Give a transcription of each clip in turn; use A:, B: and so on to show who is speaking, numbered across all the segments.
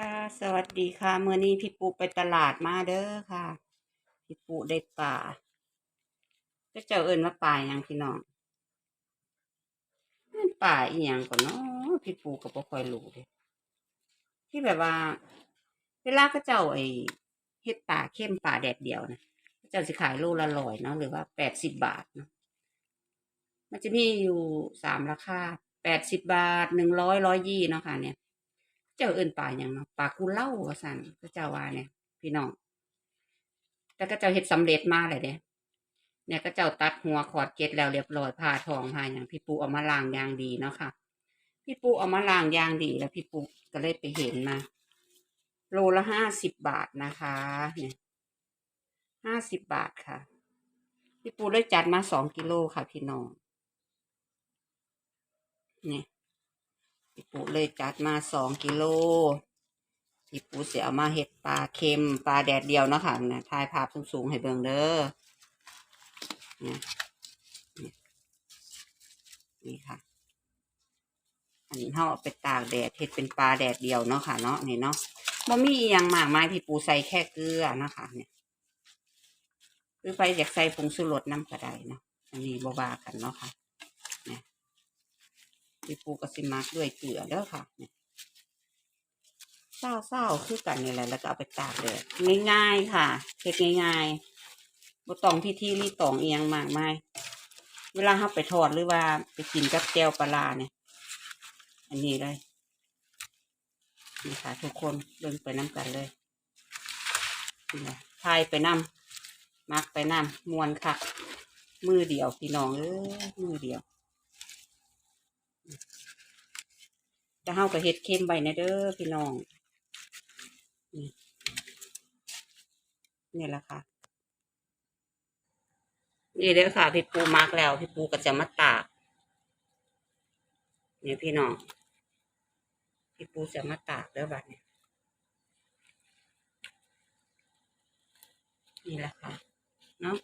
A: ค่ะสวัสดีค่ะเมื่อนี้พี่ปูไปตลาดมาเด้อค่ะ พี่ปูได้ป่าก็เจ้าเอิญมาป่าหยังพี่น้องมันป่าอีหยังก่อนเนาะพี่ปูก็บ่ค่อยรู้เด้ที่แบบว่า เวลาก็เจ้าไอ้เฮ็ดป่าเข้มป่าแดดเดียวนะเขาเจ้าสิขายโลละร้อยเนาะหรือว่าแปดสิบบาทเนาะมันจะมีอยู่สามราคาแปดสิบบาทหนึ่งร้อยร้อยยี่เนาะค่ะเนี่ย เจ้าเอิ้นปลาหยังเนาะปลากูเล่าว่าซั่นก็เจ้าว่าเนี่ย พี่น้อง แต่ก็เจ้าเฮ็ดสำเร็จมาเลยเด้เนี่ยก็เจ้าตัดหัวขอดเก็ดแล้วเรียบร้อยผ่าทองผ่าหยังพี่ปูเอามาล้างยางดีเนาะค่ะ พี่ปูเอามาล้างยางดีแล้วพี่ปูก็เลยไปเห็นมาโลละห้าสิบบาทนะคะ เนี่ยห้าสิบบาทค่ะ พี่ปูได้จัดมาสองกิโลค่ะพี่น้องเนี่ย พี่ปูเลยจัดมาสองกิโลพี่ปูเสียเอามาเห็ดปลาเค็มปลาแดดเดียวเนาะค่ะเนี่ยถ่ายภาพสูงๆให้เบิ่งเด้อเนี่ยเนี่ยนี่ค่ะ อันนี้เขาเอาไปตากแดดเห็ดเป็นปลาแดดเดียวเนาะค่ะเนาะนี่เนาะบ่มีอหยังมากมายพี่ปูใส่แค่เกลือนะคะเนี่ยหรือไปอยากใส่ผงชูรสน้ำกระไดเนาะอันนี้บ่ว่ากันเนาะค่ะเนี่ย พี่ปูก็สิมักด้วยเกลือเด้อค่ะเนี่ยเศร้าเศร้าๆคือกันนี่แหละแล้วก็เอาไปตากแดดง่ายๆค่ะเฮ็ดง่ายๆบตองพิธีรีตองเอียงมากไมายเวลาเราไปทอดหรือว่าไปกินกับแก้วปลาร้าเนี่ย อันนี้เลยนี่ค่ะทุกคนเดินไปน้ำกันเลยนี่แหละทายไปน้ำมักไปน้ำมวนค่ะ มือเดียวพี่น้องเอ้ยมือเดียว จะเฮากับเฮ็ดเค็มใบนะเด้อพี่น้อง นี่แหละค่ะ นี่เด้อค่ะ พี่ปูมาร์กแล้ว พี่ปูก็จะมาตากนี่พี่น้อง พี่ปูจะมาตากเด้อบัดเนี่ยนี่แหละค่ะ เนาะ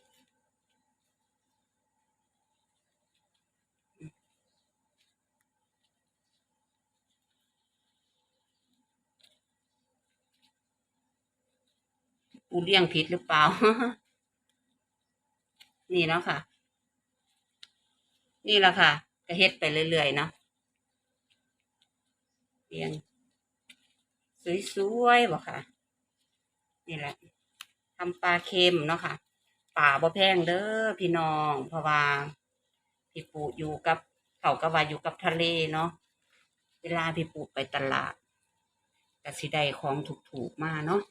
A: ปูเลี้ยงผิดหรือเปล่า นี่เนาะค่ะ นี่แหละค่ะก็เฮ็ดไปเรื่อยๆเนาะเลี้ยงสวยๆบ่ค่ะ นี่แหละทำปลาเค็มเนาะค่ะป่าบ่แพงเด้อพี่น้อง เพราะว่าพี่ปูอยู่กับเขาก็ว่าอยู่กับทะเลเนาะเวลาพี่ปูไปตลาดก็สิได้ของถูกๆมาเนาะ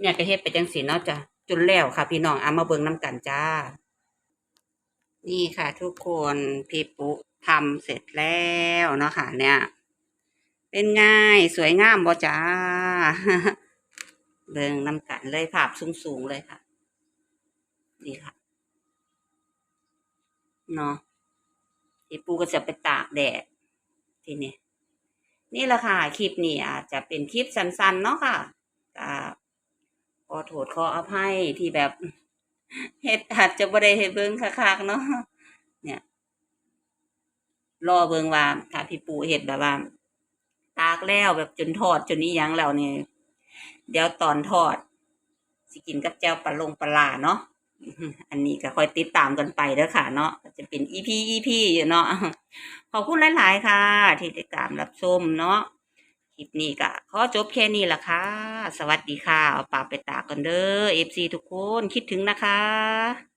A: เนี่ยก็เฮ็ดไปจังสีเนาะจ้ะจนแล้วค่ะ พี่น้องเอามาเบิ่งน้ำกันจ้า นี่ค่ะ ทุกคนพี่ปุ๊ทำเสร็จแล้วเนาะค่ะ เนี่ย เป็นง่ายสวยงามบ่จ้าเบิ่งน้ำกันเลยภาพสูงๆเลยค่ะนี่ค่ะเนาะพี่ปูก็จะไปตากแดดทีนี้นี่แหละค่ะ คลิปนี้อาจจะเป็นคลิปสั้นๆเนาะค่ะ ขอโทษขออภัยที่แบบเฮ็ดอาจจะบ่ได้ให้เบิ่งคักๆเนาะเนี่ย รอเบิ่งว่าถ้าพี่ปู่เฮ็ดแบบว่า ตากแล้วแบบจนทอดจนนี้ยังแล้วนี่เดี๋ยวตอนทอด สิกินกับแจ่วปลาลงปลาร้าเนาะอันนี้ก็คอยติดตามกันไปเด้อค่ะเนาะจะเป็น EP EP อยู่เนาะขอบคุณหลาย ๆ ค่ะ ที่ติดตามรับชมเนาะคลิปนี้ก็ขอจบแค่นี้ละค่ะ สวัสดีค่ะ เอาปากไปตากกันเด้อเอฟซีทุกคนคิดถึงนะคะ